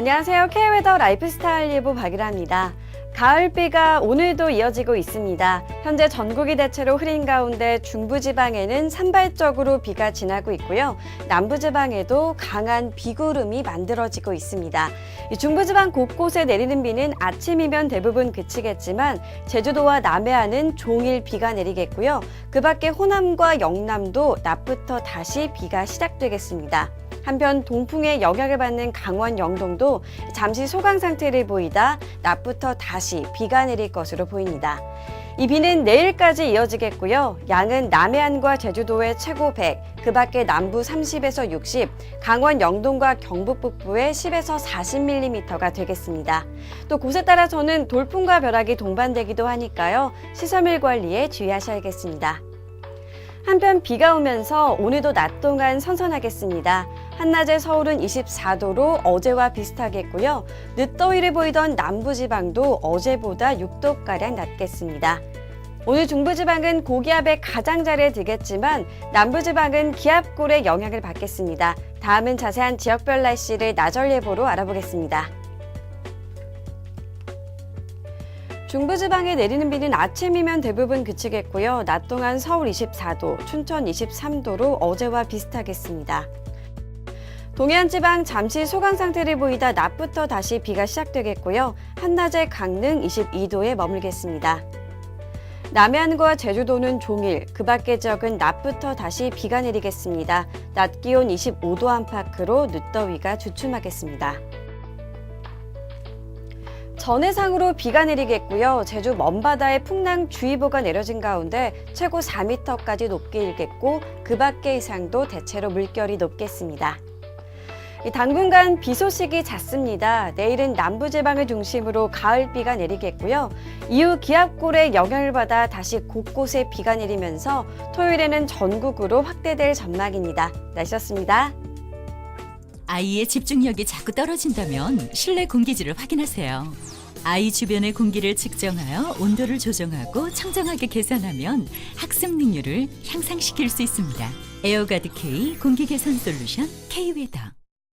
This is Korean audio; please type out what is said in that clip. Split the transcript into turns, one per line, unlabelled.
안녕하세요. K웨더 라이프스타일 예보 박일아입니다. 가을비가 오늘도 이어지고 있습니다. 현재 전국이 대체로 흐린 가운데 중부지방에는 산발적으로 비가 지나고 있고요. 남부지방에도 강한 비구름이 만들어지고 있습니다. 이 중부지방 곳곳에 내리는 비는 아침이면 대부분 그치겠지만 제주도와 남해안은 종일 비가 내리겠고요. 그 밖에 호남과 영남도 낮부터 다시 비가 시작되겠습니다. 한편 동풍의 영향을 받는 강원 영동도 잠시 소강 상태를 보이다 낮부터 다시 비가 내릴 것으로 보입니다. 이 비는 내일까지 이어지겠고요. 양은 남해안과 제주도의 최고 100, 그 밖에 남부 30에서 60, 강원 영동과 경북 북부에 10에서 40mm가 되겠습니다. 또 곳에 따라서는 돌풍과 벼락이 동반되기도 하니까요. 시설물 관리에 주의하셔야겠습니다. 한편 비가 오면서 오늘도 낮 동안 선선하겠습니다. 한낮에 서울은 24도로 어제와 비슷하겠고요. 늦더위를 보이던 남부지방도 어제보다 6도가량 낮겠습니다. 오늘 중부지방은 고기압의 가장자리에 들겠지만 남부지방은 기압골의 영향을 받겠습니다. 다음은 자세한 지역별 날씨를 나절 예보로 알아보겠습니다. 중부지방에 내리는 비는 아침이면 대부분 그치겠고요. 낮 동안 서울 24도, 춘천 23도로 어제와 비슷하겠습니다. 동해안 지방 잠시 소강 상태를 보이다 낮부터 다시 비가 시작되겠고요. 한낮에 강릉 22도에 머물겠습니다. 남해안과 제주도는 종일, 그 밖의 지역은 낮부터 다시 비가 내리겠습니다. 낮 기온 25도 안팎으로 늦더위가 주춤하겠습니다. 전해상으로 비가 내리겠고요. 제주 먼바다에 풍랑주의보가 내려진 가운데 최고 4m까지 높게 일겠고 그 밖의 이상도 대체로 물결이 높겠습니다. 이 당분간 비 소식이 잦습니다. 내일은 남부지방을 중심으로 가을비가 내리겠고요. 이후 기압골의 영향을 받아 다시 곳곳에 비가 내리면서 토요일에는 전국으로 확대될 전망입니다. 날씨였습니다.
아이의 집중력이 자꾸 떨어진다면 실내 공기질을 확인하세요. 아이 주변의 공기를 측정하여 온도를 조정하고 청정하게 계산하면 학습 능률을 향상시킬 수 있습니다. 에어가드 K 공기 개선 솔루션 K 웨더